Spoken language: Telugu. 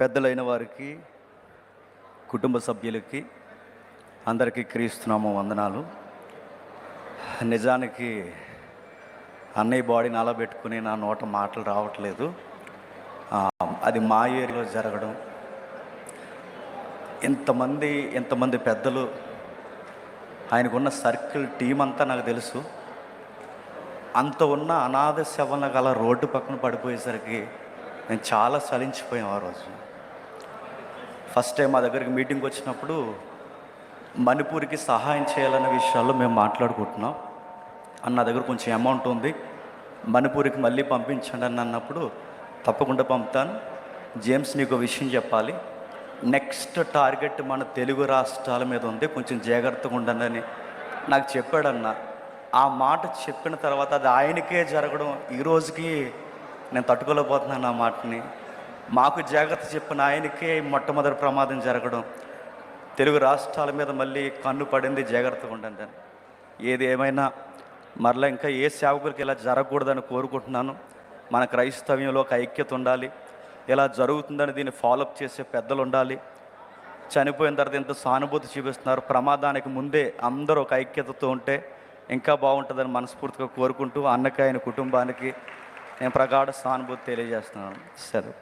పెద్దలైన వారికి కుటుంబ సభ్యులకి అందరికీ క్రీస్తున్నాము వందనాలు. నిజానికి అన్నయ్య బాడీని అలా పెట్టుకుని నా నోట మాటలు రావట్లేదు. అది మా ఏరియాలో జరగడం. ఇంతమంది ఇంతమంది పెద్దలు ఆయనకున్న సర్కిల్ టీం అంతా నాకు తెలుసు. అంత ఉన్న అనాథ శవన గల రోడ్డు పక్కన పడిపోయేసరికి నేను చాలా చలించిపోయాం ఆ రోజు. ఫస్ట్ టైం మా దగ్గరికి మీటింగ్ వచ్చినప్పుడు మణిపూర్కి సహాయం చేయాలనే విషయాల్లో మేము మాట్లాడుకుంటున్నాం. అన్న నా దగ్గర కొంచెం అమౌంట్ ఉంది. మణిపూర్కి మళ్ళీ పంపించండి అని అన్నప్పుడు తప్పకుండా పంపుతాను. జేమ్స్ నీకు విషయం చెప్పాలి. నెక్స్ట్ టార్గెట్ మన తెలుగు రాష్ట్రాల మీద ఉంది. కొంచెం జాగ్రత్తగా ఉండండి నాకు చెప్పాడన్న. ఆ మాట చెప్పిన తర్వాత అది ఆయనకే జరగడం ఈ రోజుకి నేను తట్టుకోలేకపోతున్నాను ఆ మాటని. మాకు జాగ్రత్త చెప్పిన ఆయనకే మొట్టమొదటి ప్రమాదం జరగడం. తెలుగు రాష్ట్రాల మీద మళ్ళీ కన్ను పడింది జాగ్రత్తగా ఉండండి ఏది ఏమైనా మరలా ఇంకా ఏ సేవకులకి ఇలా జరగకూడదని కోరుకుంటున్నాను. మన క్రైస్తవ్యంలో ఒక ఐక్యత ఉండాలి. ఇలా జరుగుతుందని దీన్ని ఫాలోఅప్ చేసే పెద్దలు ఉండాలి. చనిపోయిన తర్వాత ఎంత సానుభూతి చూపిస్తున్నారు. ప్రమాదానికి ముందే అందరూ ఒక ఐక్యతతో ఉంటే ఇంకా బాగుంటుందని మనస్ఫూర్తిగా కోరుకుంటూ అన్నకి ఆయన కుటుంబానికి నేను ప్రగాఢ సానుభూతి తెలియజేస్తున్నాను. సరే.